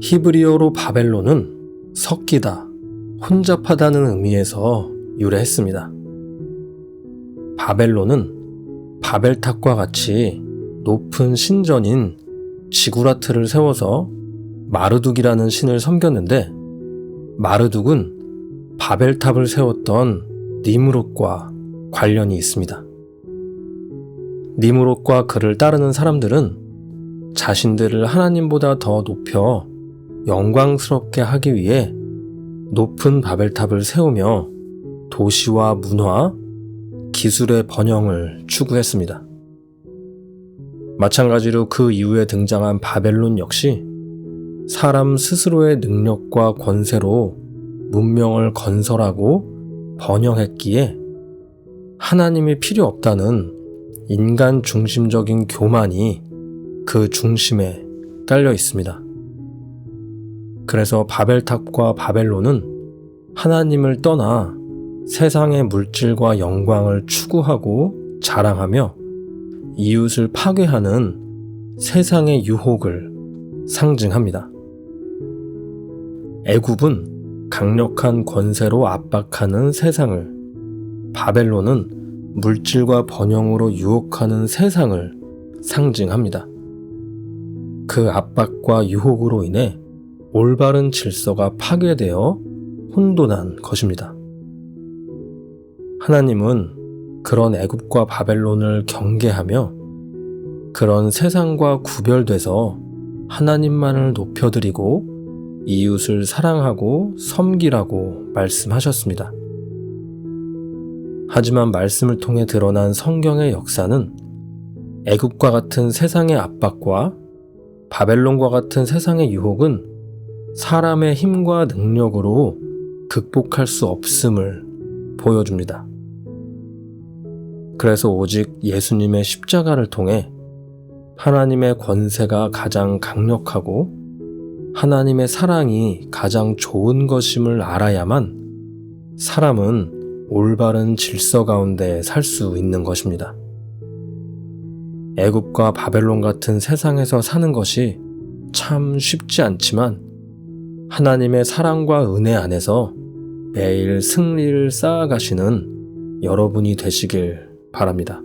히브리어로 바벨론은 섞이다, 혼잡하다는 의미에서 유래했습니다. 바벨론은 바벨탑과 같이 높은 신전인 지구라트를 세워서 마르둑이라는 신을 섬겼는데 마르둑은 바벨탑을 세웠던 니무롯과 관련이 있습니다. 니무롯과 그를 따르는 사람들은 자신들을 하나님보다 더 높여 영광스럽게 하기 위해 높은 바벨탑을 세우며 도시와 문화, 기술의 번영을 추구했습니다. 마찬가지로 그 이후에 등장한 바벨론 역시 사람 스스로의 능력과 권세로 문명을 건설하고 번영했기에 하나님이 필요 없다는 인간 중심적인 교만이 그 중심에 깔려 있습니다. 그래서 바벨탑과 바벨론은 하나님을 떠나 세상의 물질과 영광을 추구하고 자랑하며 이웃을 파괴하는 세상의 유혹을 상징합니다. 애굽은 강력한 권세로 압박하는 세상을, 바벨론은 물질과 번영으로 유혹하는 세상을 상징합니다. 그 압박과 유혹으로 인해 올바른 질서가 파괴되어 혼돈한 것입니다. 하나님은 그런 애굽과 바벨론을 경계하며 그런 세상과 구별돼서 하나님만을 높여드리고 이웃을 사랑하고 섬기라고 말씀하셨습니다. 하지만 말씀을 통해 드러난 성경의 역사는 애굽과 같은 세상의 압박과 바벨론과 같은 세상의 유혹은 사람의 힘과 능력으로 극복할 수 없음을 보여줍니다. 그래서 오직 예수님의 십자가를 통해 하나님의 권세가 가장 강력하고 하나님의 사랑이 가장 좋은 것임을 알아야만 사람은 올바른 질서 가운데 살 수 있는 것입니다. 애굽과 바벨론 같은 세상에서 사는 것이 참 쉽지 않지만 하나님의 사랑과 은혜 안에서 매일 승리를 쌓아가시는 여러분이 되시길 바랍니다.